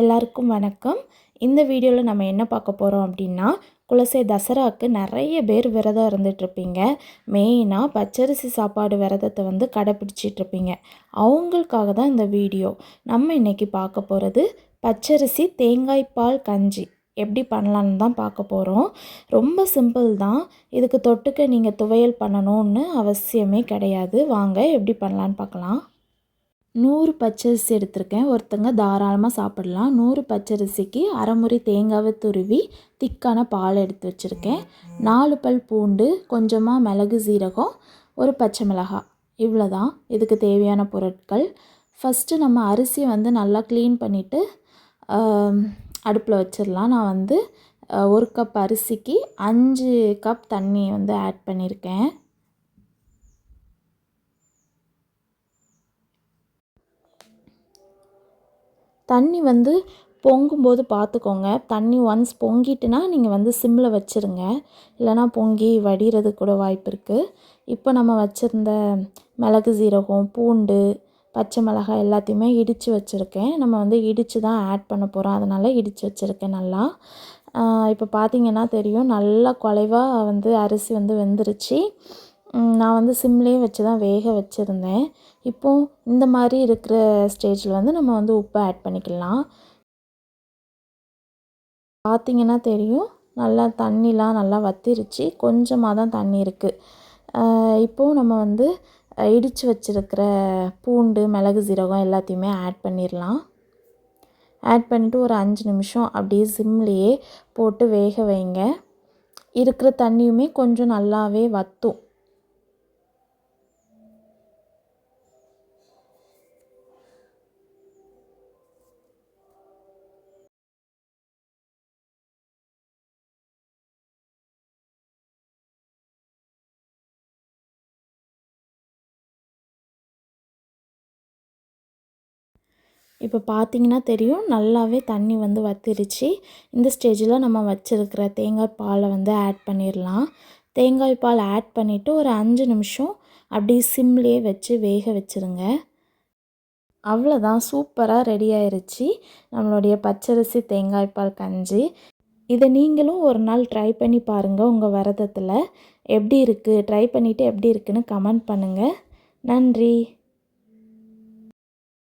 எல்லாருக்கும் வணக்கம். இந்த வீடியோவில் நம்ம என்ன பார்க்க போகிறோம் அப்படின்னா குலசை தசராவுக்கு நிறைய பேர் விரதம் இருந்துகிட்ருப்பீங்க மெயினாக பச்சரிசி சாப்பாடு விரதத்தை வந்து கடைப்பிடிச்சிட்ருப்பீங்க அவங்களுக்காக தான் இந்த வீடியோ. நம்ம இன்றைக்கி பார்க்க போகிறது பச்சரிசி தேங்காய் பால் கஞ்சி. எப்படி பண்ணலான்னு தான் பார்க்க போகிறோம் ரொம்ப சிம்பிள் தான். இதுக்கு தொட்டுக்க நீங்கள் துவையல் பண்ணணும்னு அவசியமே கிடையாது. வாங்க எப்படி பண்ணலான்னு பார்க்கலாம். நூறு பச்சரிசி எடுத்திருக்கேன். ஒருத்தங்க தாராளமாக சாப்பிடலாம். நூறு பச்சரிசிக்கு அரைமுறை தேங்காவை துருவி திக்கான பால் எடுத்து வச்சுருக்கேன். நாலு பல் பூண்டு கொஞ்சமாக மிளகு சீரகம் ஒரு பச்சை மிளகாய் இவ்வளோ தான் இதுக்கு தேவையான பொருட்கள். ஃபஸ்ட்டு நம்ம அரிசியை வந்து நல்லா க்ளீன் பண்ணிவிட்டு அடுப்பில் வச்சிடலாம். நான் வந்து ஒரு கப் அரிசிக்கு அஞ்சு கப் தண்ணி வந்து ஆட் பண்ணியிருக்கேன். தண்ணி வந்து பொங்கும்போது பார்த்துக்கோங்க. தண்ணி ஒன்ஸ் பொங்கிட்டுனா நீங்கள் வந்து சிம்மில் வச்சுருங்க. இல்லைனா பொங்கி வடிகிறது கூட வாய்ப்பு இருக்குது இப்போ நம்ம வச்சுருந்த மிளகு சீரகம் பூண்டு பச்சை மிளகாய் எல்லாத்தையுமே இடித்து வச்சுருக்கேன். நம்ம வந்து இடித்து தான் ஆட் பண்ண போகிறோம் அதனால் இடித்து வச்சுருக்கேன் நல்லா. இப்போ பார்த்திங்கன்னா தெரியும் நல்லா குலைவாக வந்து அரிசி வந்து வெந்துருச்சு. நான் வந்து சிம்லேயே வச்சு தான் வேக வச்சுருந்தேன். இப்போது இந்த மாதிரி இருக்கிற ஸ்டேஜில் வந்து நம்ம வந்து உப்பை ஆட் பண்ணிக்கலாம். பார்த்திங்கன்னா தெரியும் நல்லா தண்ணிலாம் நல்லா வத்திருச்சு. கொஞ்சமாக தான் தண்ணி இருக்குது இப்போது நம்ம வந்து இடித்து வச்சுருக்கிற பூண்டு மிளகு சீரகம் எல்லாத்தையுமே ஆட் பண்ணிடலாம் ஆட் பண்ணிவிட்டு ஒரு அஞ்சு நிமிஷம் அப்படியே சிம்லேயே போட்டு வேக வைங்க. இருக்கிற தண்ணியுமே கொஞ்சம் நல்லாவே வத்தும். இப்போ பார்த்தீங்கன்னா தெரியும் நல்லாவே தண்ணி வந்து வத்திருச்சு. இந்த ஸ்டேஜில் நம்ம வச்சுருக்கிற தேங்காய் பாலை வந்து ஆட் பண்ணிடலாம் தேங்காய் பால் ஆட் பண்ணிவிட்டு ஒரு அஞ்சு நிமிஷம் அப்படியே சிம்லேயே வச்சு வேக வச்சுருங்க. அவ்வளோதான் சூப்பராக ரெடி ஆயிடுச்சு நம்மளுடைய பச்சரிசி தேங்காய் பால் கஞ்சி. இதை நீங்களும் ஒரு நாள் ட்ரை பண்ணி பாருங்கள் உங்கள் விரதத்தில். எப்படி இருக்குது ட்ரை பண்ணிவிட்டு எப்படி இருக்குதுன்னு கமெண்ட் பண்ணுங்கள் நன்றி.